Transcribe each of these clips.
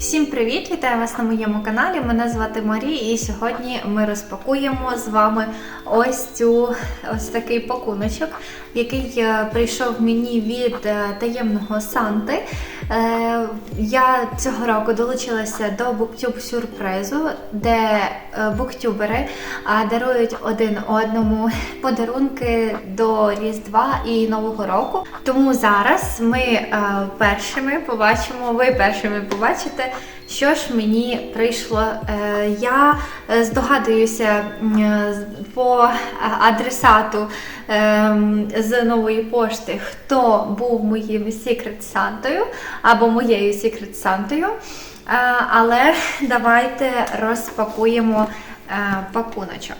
Всім привіт! Вітаю вас на моєму каналі. Мене звати Марія, і сьогодні ми розпакуємо з вами ось цю ось такий пакуночок, який е, прийшов мені від е, таємного Санти. Е, Я цього року долучилася до буктюб сюрпризу, де е, буктюбери дарують один одному подарунки до Різдва і Нового року. Тому зараз ми е, першими побачимо, ви першими побачите, що ж мені прийшло. Е, Я е, здогадуюся м, е, по адресату ем, з нової пошти, хто був моїм секрет-сантою або моєю Secret Сантою. Е, Але давайте розпакуємо пакуночок.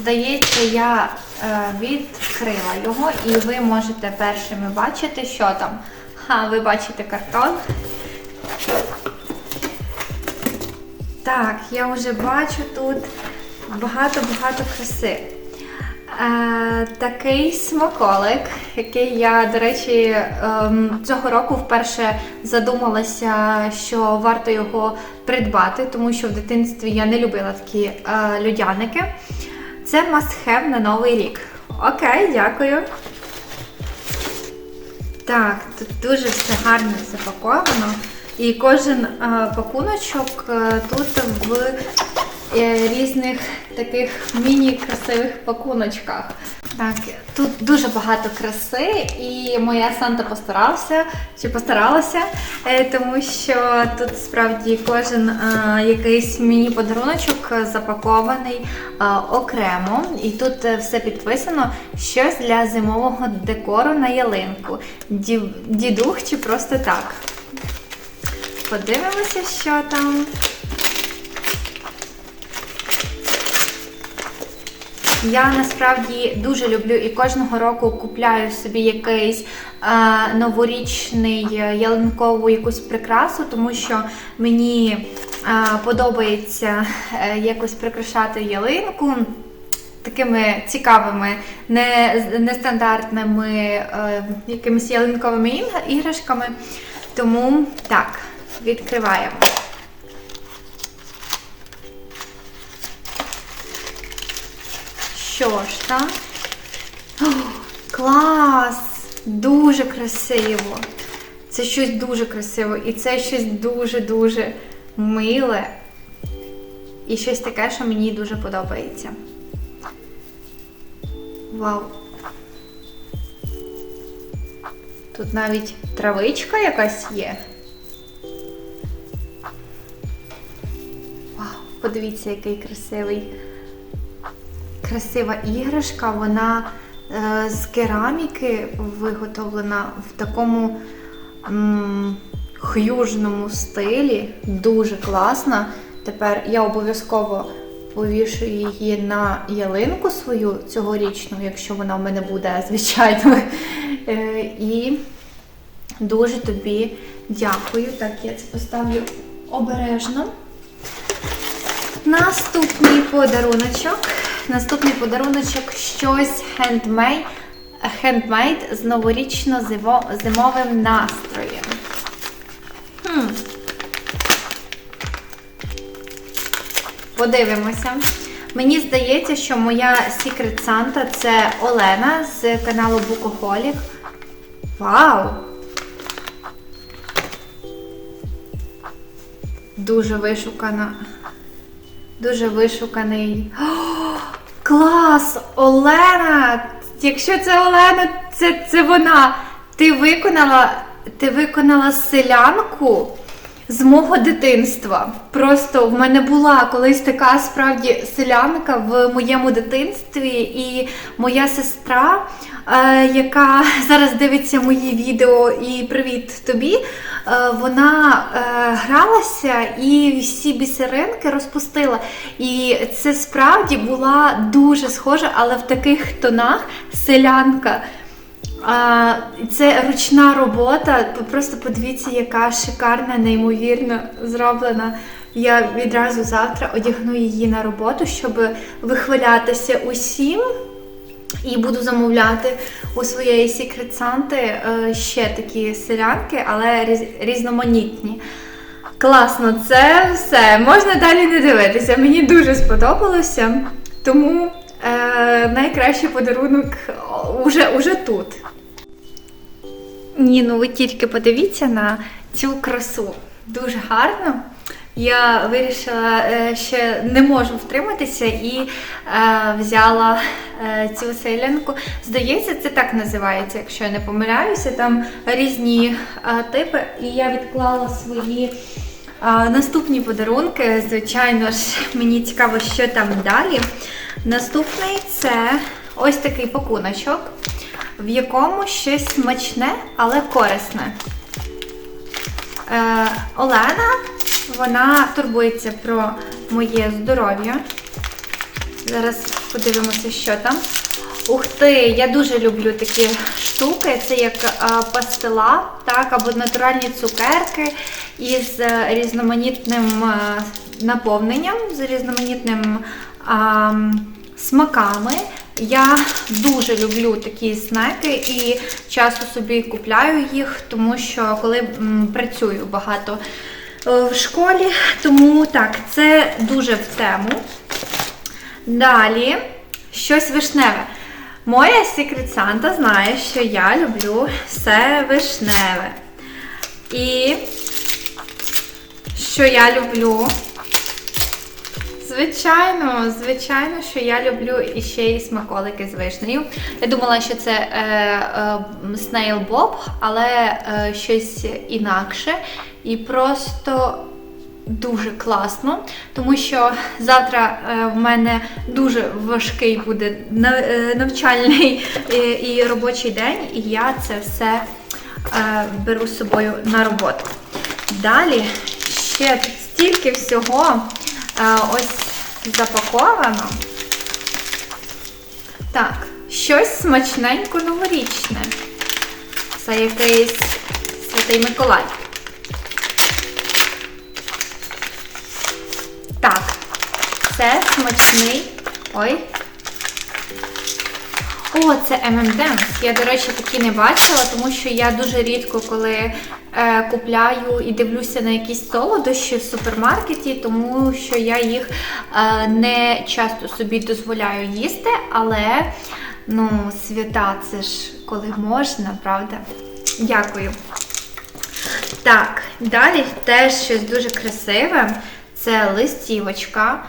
Здається, я е, відкрила його, і ви можете першими бачити, що там. Ха, ви бачите картон. Так, я вже бачу тут багато-багато краси. Е, такий смаколик, який я, до речі, ем, цього року вперше задумалася, що варто його придбати, тому що в дитинстві я не любила такі е, людяники. Це мастхев на новий рік. Окей, дякую. Так, тут дуже все гарно запаковано. І кожен е, пакуночок е, тут в різних таких міні-красивих пакуночках. Так, тут дуже багато краси, і моя Санта постарався чи постаралася, е, тому що тут справді кожен е, якийсь міні-подаруночок запакований е, окремо. І тут е, все підписано щось для зимового декору на ялинку. Дідух чи просто так. Подивимося, що там. Я насправді дуже люблю і кожного року купляю собі якийсь е, новорічний е, ялинкову якусь прикрасу, тому що мені е, подобається е, якось прикрашати ялинку. Такими цікавими, не, нестандартними е, якимись ялинковими іграшками. Тому так, відкриваємо. Що ж? О, клас! Дуже красиво. Це щось дуже красиве. І це щось дуже-дуже миле. І щось таке, що мені дуже подобається. Вау. Тут навіть травичка якась є. Вау, подивіться, який красивий красива іграшка, вона е, з кераміки виготовлена в такому м, хюжному стилі. Дуже класна. Тепер я обов'язково повішу її на ялинку свою цьогорічну, якщо вона в мене буде, звичайно. Е, і дуже тобі дякую. Так, я це поставлю обережно. Наступний подаруночок. Наступний подаруночок щось хендмейд, хендмейд з новорічно-зимовим настроєм. Хм. Подивимося. Мені здається, що моя Secret Santa це Олена з каналу Букохолік. Вау! Дуже вишукана. Дуже вишуканий. О, клас! Олена! Якщо це Олена, це, це вона. Ти виконала, ти виконала селянку з мого дитинства. Просто в мене була колись така справді селянка в моєму дитинстві, і моя сестра, е, яка зараз дивиться мої відео, і привіт тобі. е, Вона е, гралася і всі бісеринки розпустила. І це справді була дуже схожа, але в таких тонах селянка. А, це ручна робота. Просто подивіться, яка шикарна, неймовірно зроблена Я відразу завтра одягну її на роботу, щоб вихвалятися усім. І буду замовляти у своєї е, ще такі селянки, але різноманітні. Класно, це все. Можна далі не дивитися. Мені дуже сподобалося. Тому е, найкращий подарунок уже, уже тут. Ні, ну ви тільки подивіться на цю красу. Дуже гарно. Я вирішила е, ще не можу втриматися і е, взяла е, цю селянку. Здається, це так називається, якщо я не помиляюся. Там різні е, типи, і я відклала свої. е, Наступні подарунки, звичайно ж, мені цікаво, що там далі. Наступний це ось такий пакуночок, в якому щось смачне, але корисне. Е, Олена, вона турбується про моє здоров'я. Зараз подивимося, що там. Ух ти, я дуже люблю такі штуки. Це як е, пастила, так, або натуральні цукерки із е, різноманітним е, наповненням, з різноманітним а, смаками. Я дуже люблю такі снеки і часто собі купляю їх, тому що коли працюю багато е, в школі, тому так, це дуже в тему. Далі щось вишневе. Моя Secret Santa знає, що я люблю все вишневе. І що я люблю? Звичайно, звичайно, що я люблю іще і смаколики з вишнею. Я думала, що це е, е, Snail Bob, але е, щось інакше. І просто дуже класно, тому що завтра е, в мене дуже важкий буде е, навчальний е, і робочий день, і я це все беру з собою на роботу. Далі ще стільки всього ось запаковано. Так, щось смачненько новорічне. Це якийсь Святий Миколай. Так, це смачний. Ой. О, це M&M's. Я, до речі, такі не бачила, тому що я дуже рідко, коли купляю і дивлюся на якісь солодощі в супермаркеті, тому що я їх е, не часто собі дозволяю їсти, але ну, свята це ж коли можна, правда? Дякую. Так, далі теж щось дуже красиве. Це листівочка.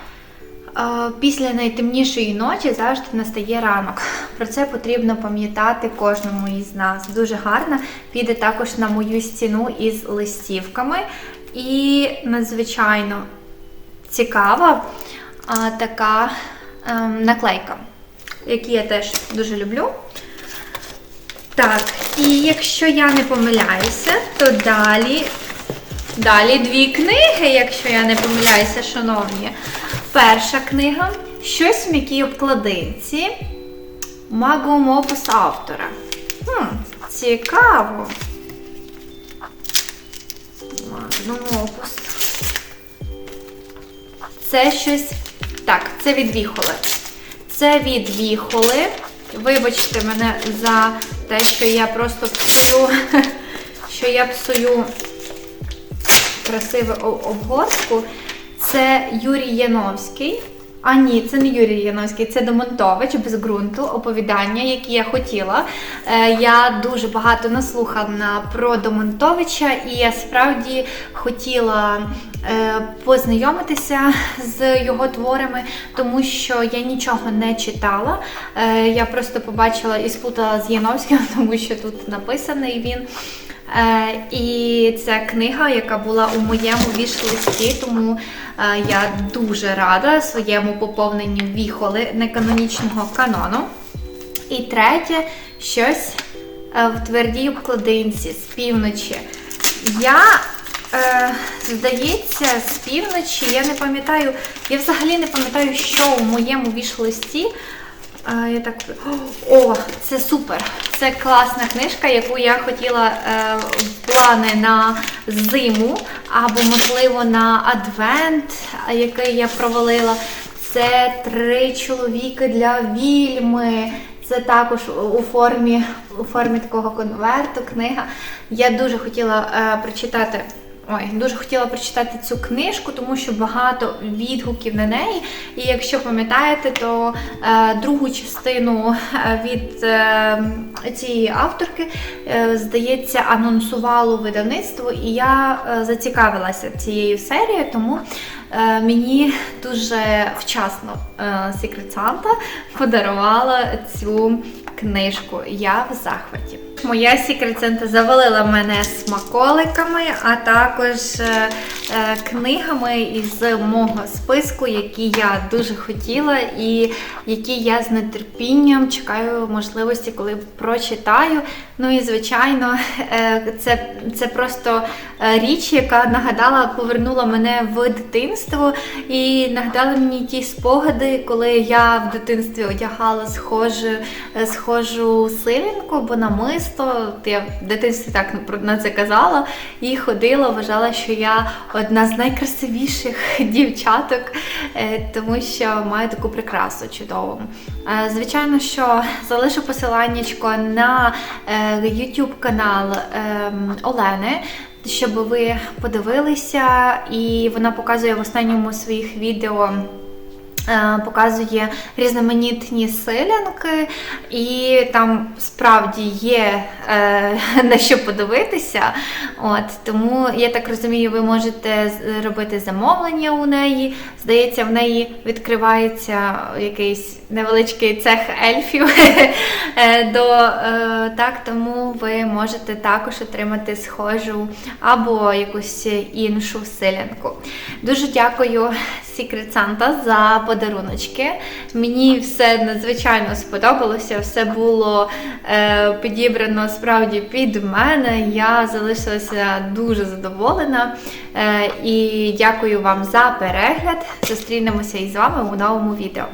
Е, Після найтемнішої ночі завжди настає ранок. Про це потрібно пам'ятати кожному із нас. Дуже гарно. Піде також на мою стіну із листівками. І надзвичайно цікава а, така ем, наклейка, які я теж дуже люблю. Так, і якщо я не помиляюся, то далі. Далі дві книги, якщо я не помиляюся, шановні. Перша книга щось в м'якій обкладинці. Магум опус автора. Хм, цікаво. Магнум опус. Це щось. Так, це від Віхоли. Це від Віхоли. Вибачте мене за те, що я просто псую, що я псую красиву обгортку. Це Юрій Яновський. А ні, це не Юрій Яновський, це Домонтович без ґрунту, оповідання, які я хотіла. Е, я дуже багато наслухала про Домонтовича, і я справді хотіла е, познайомитися з його творами, тому що я нічого не читала. Е, я просто побачила і спутала з Яновським, тому що тут написаний він. Е, і це книга, яка була у моєму віш-листі, тому е, я дуже рада своєму поповненню віхоли неканонічного канону. І третє, щось е, в твердій обкладинці з півночі. Я, е, здається, з півночі, я не пам'ятаю, я взагалі не пам'ятаю, що у моєму віш-листі. Я так... О, це супер! Це класна книжка, яку я хотіла е, плани на зиму, або, можливо, на адвент, який я провалила. Це три чоловіки для вільми. Це також у формі, у формі такого конверту книга. Я дуже хотіла е, прочитати. Ой, дуже хотіла прочитати цю книжку, тому що багато відгуків на неї. І якщо пам'ятаєте, то е, другу частину е, від е, цієї авторки, е, здається, анонсувало видавництво, і я е, зацікавилася цією серією, тому е, мені дуже вчасно е, Secret Santa подарувала цю книжку. Я в захваті. Моя Santa завалила мене смаколиками, а також е, е, книгами із мого списку, які я дуже хотіла, і які я з нетерпінням чекаю можливості, коли прочитаю. Ну і звичайно, е, це, це просто річ, яка нагадала, повернула мене в дитинство і нагадала мені ті спогади, коли я в дитинстві одягала схожу, схожу силінку або намисто. От Я в дитинстві так на це казала і ходила, вважала, що я одна з найкрасивіших дівчаток, е, тому що маю таку прикрасу чудову. Е, Звичайно, що залишу посиланнячко на е, YouTube канал ем, Олени. Щоб ви подивилися, і вона показує в останньому своїх відео показує різноманітні силянки, і там справді є е, на що подивитися. От, тому я так розумію, ви можете робити замовлення у неї. Здається, в неї відкривається якийсь невеличкий цех ельфів. е, до, е, так, тому ви можете також отримати схожу або якусь іншу силянку. Дуже дякую Secret Santa за подаруночки. Мені все надзвичайно сподобалося, все було е, підібрано справді під мене. Я залишилася дуже задоволена. Е, і дякую вам за перегляд. Зустрінемося із вами у новому відео.